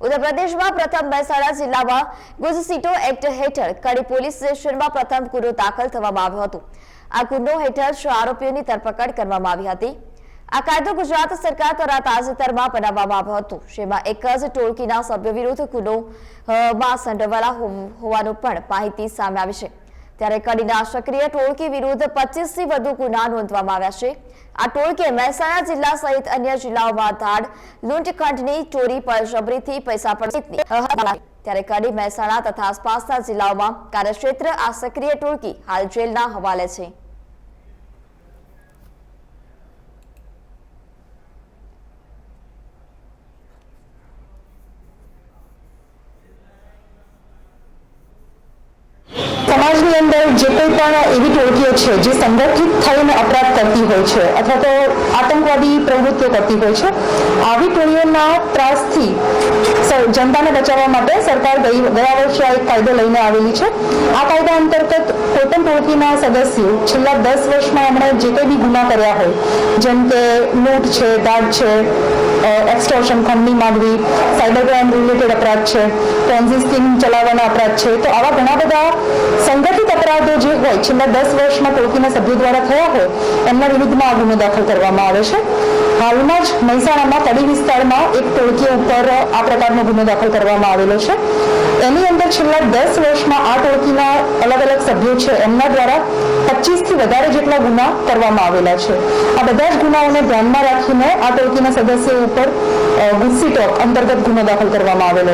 ઉત્તરપ્રદેશમાં પ્રથમ મહેસાણા જિલ્લામાં ગુજસીટો એક્ટ હેઠળ કડી પોલીસ સ્ટેશનમાં પ્રથમ ગુનો દાખલ થવામાં આવ્યો હતો. આ ગુનો હેઠળ છ આરોપીઓની ધરપકડ કરવામાં આવી હતી. આ કાયદો ગુજરાત સરકાર દ્વારા તાજેતરમાં બનાવવામાં આવ્યો હતો. જેમાં એક જ ટોળકીના સભ્યો વિરુદ્ધ ગુનો માં સંડોવાયેલા હોવાનું પણ માહિતી સામે આવી છે. ત્યારે કડીના સક્રિય ટોળકી વિરુદ્ધ પચીસથી વધુ ગુના નોંધવામાં આવ્યા છે આ ટોળકીએ મહેસાણા જિલ્લા સહિત અન્ય જિલ્લાઓમાં ધાડ લૂંટખંડની ચોરી પર જબરીથી પૈસા ત્યારે કડી મહેસાણા તથા આસપાસના જિલ્લાઓમાં કાર્યક્ષેત્ર આ સક્રિય ટોળકી હાલ જેલના હવાલે છે સમાજની અંદર જે કોઈ પણ એવી ટોળકીઓ છે જે સંગઠિત થઈને અપરાધ કરતી હોય છે અથવા તો આતંકવાદી પ્રવૃત્તિઓ કરતી હોય છે, આવી ટોળીઓના ત્રાસથી જનતાને બચાવવા માટે સરકાર ગયા વર્ષે આ એક કાયદો લઈને આવેલી છે. આ કાયદા અંતર્ગત કોઈપણ ટોળકીના સદસ્યો છેલ્લા દસ વર્ષમાં એમણે જે કંઈ બી ગુના કર્યા હોય, જેમ કે લૂંટ છે, દાગ છે એક્સટોર્શન ખંડની માંગવી સાયબર ક્રાઇમ રિલેટેડ અપરાધ છે સ્કીમ ચલાવવાના અપરાધ છે, તો આવા ઘણા બધા હોય, છેલ્લા દસ વર્ષમાં ટોળકીના સભ્યો દ્વારા થયા હોય, એમના વિરુદ્ધમાં આ ગુનો દાખલ કરવામાં આવે છે. હાલમાં જ મહેસાણામાં તળી વિસ્તારમાં એક ટોળકી ઉપર આ પ્રકારનો ગુનો દાખલ કરવામાં આવેલો છે. એની અંદર છેલ્લા દસ વર્ષમાં આ ટોળકીના અલગ અલગ સભ્યો છે, એમના દ્વારા પચીસથી વધારે જેટલા ગુના કરવામાં આવેલા છે. આ બધા જ ગુનાઓને ધ્યાનમાં રાખીને આ ટોળકીના સદસ્યો ઉપર ગુસ્સી અંતર્ગત ગુનો દાખલ કરવામાં આવેલો